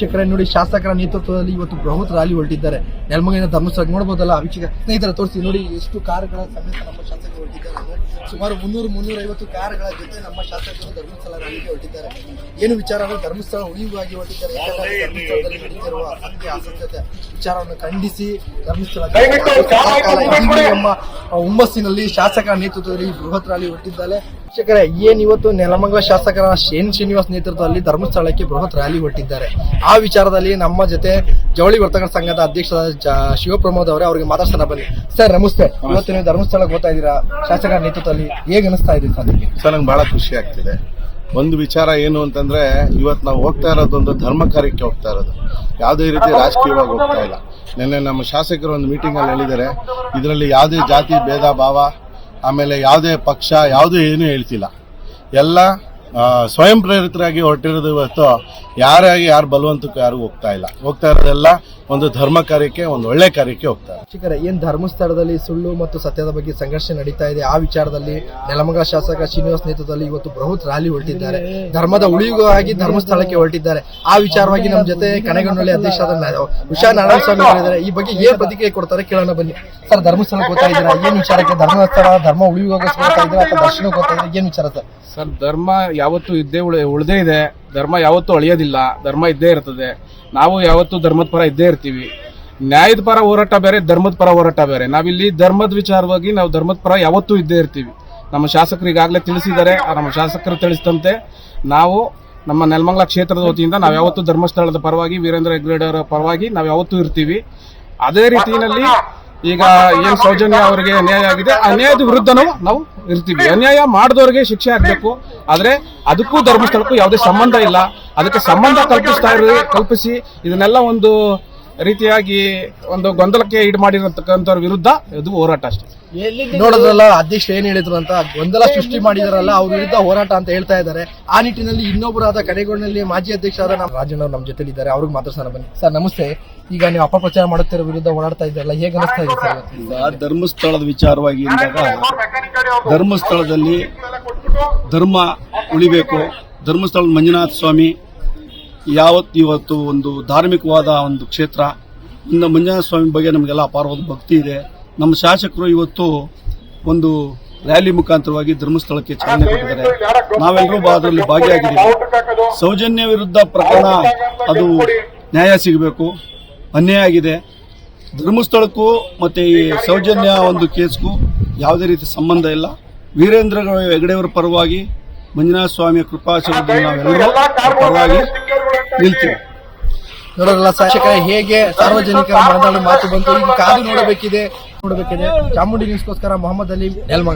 ವೀಕ್ಷಕರೇ, ನೋಡಿ, ಶಾಸಕರ ನೇತೃತ್ವದಲ್ಲಿ ಇವತ್ತು ಬೃಹತ್ ರ್ಯಾಲಿ ಹೊರಟಿದ್ದಾರೆ. ನೆಲಮಂಗಲಿನ ಧರ್ಮಸ್ಥಳ ನೋಡಬಹುದಲ್ಲ ವೀಕ್ಷಕ ಸ್ನೇಹಿತರ, ತೋರಿಸಿ, ನೋಡಿ, ಎಷ್ಟು ಕಾರುಗಳ ಸಮೇತ ನಮ್ಮ ಶಾಸಕರು ಹೊರಟಿದ್ದಾರೆ ಸುಮಾರು ಮುನ್ನೂರು ಮುನ್ನೂರೈವತ್ತು ಕಾರುಗಳ ಜೊತೆ ನಮ್ಮ ಶಾಸಕರು ಧರ್ಮಸ್ಥಳ ರ್ಯಾಲಿಗೆ ಹೊರಟಿದ್ದಾರೆ. ಏನು ವಿಚಾರಗಳು ಧರ್ಮಸ್ಥಳ ಉಳಿಯುವಾಗಿ ಹೊರಟಿದ್ದಾರೆ? ಯಾಕಂದ್ರೆ ಧರ್ಮಸ್ಥಳದಲ್ಲಿ ನಡೀತಿರುವ ಅಸತ್ಯ ಅಸತ್ಯತೆ ವಿಚಾರವನ್ನು ಖಂಡಿಸಿ ಧರ್ಮಸ್ಥಳ ನಮ್ಮ ಹುಮ್ಮಸ್ಸಿನಲ್ಲಿ ಶಾಸಕರ ನೇತೃತ್ವದಲ್ಲಿ ಬೃಹತ್ ರ್ಯಾಲಿ ಹೊರಟಿದ್ದಾರೆ ಶಿಕ್ಷಕರೇ ಏನ್ ಇವತ್ತು ನೆಲಮಂಗಲ ಶಾಸಕರ ಶೇನ್ ಶ್ರೀನಿವಾಸ್ ನೇತೃತ್ವದಲ್ಲಿ ಧರ್ಮಸ್ಥಳಕ್ಕೆ ಬೃಹತ್ ರ್ಯಾಲಿ ಹೊರಟಿದ್ದಾರೆ. ಆ ವಿಚಾರದಲ್ಲಿ ನಮ್ಮ ಜೊತೆ ಜವಳಿ ವರ್ತಕರ ಸಂಘದ ಅಧ್ಯಕ್ಷರಾದ ಜ- ಶಿವಪ್ರಮೋದ್ ಅವರೇ ಅವರಿಗೆ ಮಾತಾಡ್ಸೋಣ ಬನ್ನಿ. ಸರ್ ನಮಸ್ತೆ. ಇವತ್ತು ನೀವು ಧರ್ಮಸ್ಥಳಕ್ಕೆ ಹೋಗ್ತಾ ಇದ್ದೀರಾ? ಶಾಸಕರ ನೇತೃತ್ವದಲ್ಲಿ ಹೇಗೆ ಅನಿಸ್ತಾ ಇದೆ ಸರ್ ನಿಮಗೆ? ಸರ್, ನಂಗೆ ಬಹಳ ಖುಷಿ ಆಗ್ತಿದೆ. ಒಂದು ವಿಚಾರ ಏನು ಅಂತಂದ್ರೆ ಇವತ್ತು ನಾವು ಹೋಗ್ತಾ ಇರೋದೊಂದು ಧರ್ಮ ಕಾರ್ಯಕ್ಕೆ ಹೋಗ್ತಾ ಇರೋದು. ಯಾವುದೇ ರೀತಿ ರಾಜಕೀಯವಾಗಿ ಹೋಗ್ತಾ ಇಲ್ಲ. ನಿನ್ನೆ ನಮ್ಮ ಶಾಸಕರು ಒಂದು ಮೀಟಿಂಗ್ ಅಲ್ಲಿ ಹೇಳಿದ್ದಾರೆ, ಇದರಲ್ಲಿ ಯಾವುದೇ ಜಾತಿ, ಭೇದ, ಭಾವ, ಆಮೇಲೆ ಯಾವುದೇ ಪಕ್ಷ, ಯಾವುದೂ ಏನೂ ಹೇಳ್ತಿಲ್ಲ. ಎಲ್ಲ ಸ್ವಯಂ ಪ್ರೇರಿತರಾಗಿ ಹೊರಟಿರೋದು ಇವತ್ತು ಯಾರಾಗಿ ಯಾರು ಬಲವಂತಕ್ಕೂ ಯಾರು ಹೋಗ್ತಾ ಇಲ್ಲ. ಹೋಗ್ತಾ ಇರೋದೆಲ್ಲ ಒಂದು ಧರ್ಮ ಕಾರ್ಯಕ್ಕೆ ಒಂದು ಒಳ್ಳೆ ಕಾರ್ಯಕ್ಕೆ ಹೋಗ್ತಾರೆ. ಶಿಕ್ಷಕರ ಏನು ಧರ್ಮಸ್ಥಳದಲ್ಲಿ ಸುಳ್ಳು ಮತ್ತು ಸತ್ಯದ ಬಗ್ಗೆ ಸಂಘರ್ಷ ನಡೀತಾ ಇದೆ ಆ ವಿಚಾರದಲ್ಲಿ ನೆಲಮಗ ಶಾಸಕ ಶ್ರೀನಿವಾಸ್ ನೇತೃತ್ವದಲ್ಲಿ ಇವತ್ತು ಬೃಹತ್ ರ್ಯಾಲಿ ಹೊರಟಿದ್ದಾರೆ. ಧರ್ಮದ ಉಳಿಯುಗಾಗಿ ಧರ್ಮಸ್ಥಳಕ್ಕೆ ಹೊರಟಿದ್ದಾರೆ. ಆ ವಿಚಾರವಾಗಿ ನಮ್ಮ ಜೊತೆ ಕನೆಗೊಂಡಳ್ಳಿ ಅಧ್ಯಕ್ಷ ಉಷಾ ನಾರಾಯಣಸ್ವಾಮಿ ಹೇಳಿದ್ದಾರೆ ಈ ಬಗ್ಗೆ ಏನು ಪ್ರತಿಕ್ರಿಯೆ ಕೊಡ್ತಾರೆ ಕೇಳೋಣ ಬನ್ನಿ. ಸರ್ ಧರ್ಮಸ್ಥಳಕ್ಕೆ ಹೋಗ್ತಾ ಇದ್ದೀರಾ? ಏನು ವಿಚಾರಕ್ಕೆ ಧರ್ಮಸ್ಥಳ ಧರ್ಮ ಉಳಿಯುವಾಗ ಹೋಗ್ತಾ ಇದ್ದೀರಾ ಅಥವಾ ದರ್ಶನಕ್ಕೆ ಹೋಗ್ತಾ ಇದ್ದೀರಾ? ಏನ್ ವಿಚಾರ ಸರ್? ಸರ್ ಧರ್ಮ ಯಾವತ್ತೂ ಇದ್ದೇ ಉಳಿ ಉಳ್ದೇ ಇದೆ. ಧರ್ಮ ಯಾವತ್ತೂ ಅಳಿಯೋದಿಲ್ಲ. ಧರ್ಮ ಇದ್ದೇ ಇರ್ತದೆ. ನಾವು ಯಾವತ್ತೂ ಧರ್ಮದ ಪರ ಇದ್ದೇ ಇರ್ತೀವಿ. ನ್ಯಾಯದ ಪರ ಹೋರಾಟ ಬೇರೆ, ಧರ್ಮದ ಪರ ಹೋರಾಟ ಬೇರೆ. ನಾವಿಲ್ಲಿ ಧರ್ಮದ ವಿಚಾರವಾಗಿ ನಾವು ಧರ್ಮದ ಪರ ಯಾವತ್ತೂ ಇದ್ದೇ ಇರ್ತೀವಿ. ನಮ್ಮ ಶಾಸಕರು ಈಗಾಗಲೇ ತಿಳಿಸಿದ್ದಾರೆ. ನಮ್ಮ ಶಾಸಕರು ತಿಳಿಸಿದಂತೆ ನಾವು ನಮ್ಮ ನೆಲಮಂಗಲ ಕ್ಷೇತ್ರದ ವತಿಯಿಂದ ನಾವು ಯಾವತ್ತೂ ಧರ್ಮಸ್ಥಳದ ಪರವಾಗಿ, ವೀರೇಂದ್ರ ಹೆಗ್ಗಡೆ ಪರವಾಗಿ ನಾವು ಯಾವತ್ತೂ ಇರ್ತೀವಿ. ಅದೇ ರೀತಿಯಲ್ಲಿ ಈಗ ಏನ್ ಸೌಜನ್ಯ ಅವರಿಗೆ ಅನ್ಯಾಯ ಆಗಿದೆ. ಅನ್ಯಾಯದ ವಿರುದ್ಧನೂ ನಾವು ಇರ್ತೀವಿ. ಅನ್ಯಾಯ ಮಾಡಿದವರಿಗೆ ಶಿಕ್ಷೆ ಆಗಬೇಕು. ಆದರೆ ಅದಕ್ಕೂ ಧರ್ಮಸ್ಥಳಕ್ಕೂ ಯಾವುದೇ ಸಂಬಂಧ ಇಲ್ಲ. ಅದಕ್ಕೆ ಸಂಬಂಧ ಕಲ್ಪಿಸ್ತಾ ಇರೋ ಕಲ್ಪಿಸಿ. ಇದನ್ನೆಲ್ಲ ಒಂದು ರೀತಿಯಾಗಿ ಒಂದು ಗೊಂದಲಕ್ಕೆ ಈಡು ಮಾಡಿರತಕ್ಕಂಥವ್ರ ವಿರುದ್ಧ ಇದು ಹೋರಾಟ ಅಷ್ಟೇ. ನೋಡೋದ್ರಲ್ಲ ಅಧ್ಯಕ್ಷ ಏನ್ ಹೇಳಿದ್ರು ಅಂತ ಗೊಂದಲ ಸೃಷ್ಟಿ ಮಾಡಿದಾರಲ್ಲ ಅವ್ರ ವಿರುದ್ಧ ಹೋರಾಟ ಅಂತ ಹೇಳ್ತಾ ಇದ್ದಾರೆ. ಆ ನಿಟ್ಟಿನಲ್ಲಿ ಇನ್ನೊಬ್ಬರಾದ ಕಡೆಗೊಂಡಲ್ಲಿ ಮಾಜಿ ಅಧ್ಯಕ್ಷರಾದ ನಮ್ಮ ರಾಜಣ್ಣ ಅವ್ರು ನಮ್ಮ ಜೊತೆಲಿ ಇದ್ದಾರೆ ಅವ್ರಿಗೆ ಮಾತಾಡ್ಸೋಣ ಬನ್ನಿ. ಸರ್ ನಮಸ್ತೆ. ಈಗ ನೀವು ಅಪಪ್ರಚಾರ ಮಾಡುತ್ತಿರೋ ವಿರುದ್ಧ ಓಡಾಡ್ತಾ ಇದ್ದಾರಲ್ಲ ಹೇಗೆ ಅನಿಸ್ತಾ ಇದೆ ಸರ್? ಧರ್ಮಸ್ಥಳದ ವಿಚಾರವಾಗಿ ಅಂದಾಗ ಧರ್ಮಸ್ಥಳದಲ್ಲಿ ಧರ್ಮ ಉಳಿಬೇಕು. ಧರ್ಮಸ್ಥಳದ ಮಂಜುನಾಥ ಸ್ವಾಮಿ ಯಾವತ್ತು ಇವತ್ತು ಒಂದು ಧಾರ್ಮಿಕವಾದ ಒಂದು ಕ್ಷೇತ್ರ, ಇನ್ನು ಮಂಜುನಾಥ ಸ್ವಾಮಿ ಬಗ್ಗೆ ನಮಗೆಲ್ಲ ಅಪಾರವಾದ ಭಕ್ತಿ ಇದೆ. ನಮ್ಮ ಶಾಸಕರು ಇವತ್ತು ಒಂದು ರ್ಯಾಲಿ ಮುಖಾಂತರವಾಗಿ ಧರ್ಮಸ್ಥಳಕ್ಕೆ ಚಾಲನೆ ಕೊಟ್ಟಿದ್ದಾರೆ. ನಾವೆಲ್ಲರೂ ಅದರಲ್ಲಿ ಭಾಗಿಯಾಗಿದ್ದೀವಿ. ಸೌಜನ್ಯ ವಿರುದ್ಧ ಪ್ರಕರಣ, ಅದು ನ್ಯಾಯ ಸಿಗಬೇಕು. ಅನ್ಯಾಯ ಆಗಿದೆ. ಧರ್ಮಸ್ಥಳಕ್ಕೂ ಮತ್ತೆ ಈ ಸೌಜನ್ಯ ಒಂದು ಕೇಸ್ಗೂ ಯಾವುದೇ ರೀತಿ ಸಂಬಂಧ ಇಲ್ಲ. ವೀರೇಂದ್ರ ಹೆಗಡೆಯವರ ಪರವಾಗಿ ಮಂಜುನಾಥ ಸ್ವಾಮಿ ಕೃಪಾಶೀರ್ವಾದ ನಾವೆಲ್ಲರೂ ಪರವಾಗಿ ನಿಲ್ತೀವಿ. ನೋಡೋದಲ್ಲ ಶಾಸಕ ಹೇಗೆ ಸಾರ್ವಜನಿಕರ ಮನದಲ್ಲಿ ಮಾತು ಬಂತು? ಈಗ ಕಾದು ನೋಡಬೇಕಿದೆ ನೋಡಬೇಕಿದೆ. ಚಾಮುಂಡಿ ನ್ಯೂಸ್ಗೋಸ್ಕರ ಮೊಹಮ್ಮದ್ ಅಲಿ ನೆಲ್ಮಂಗ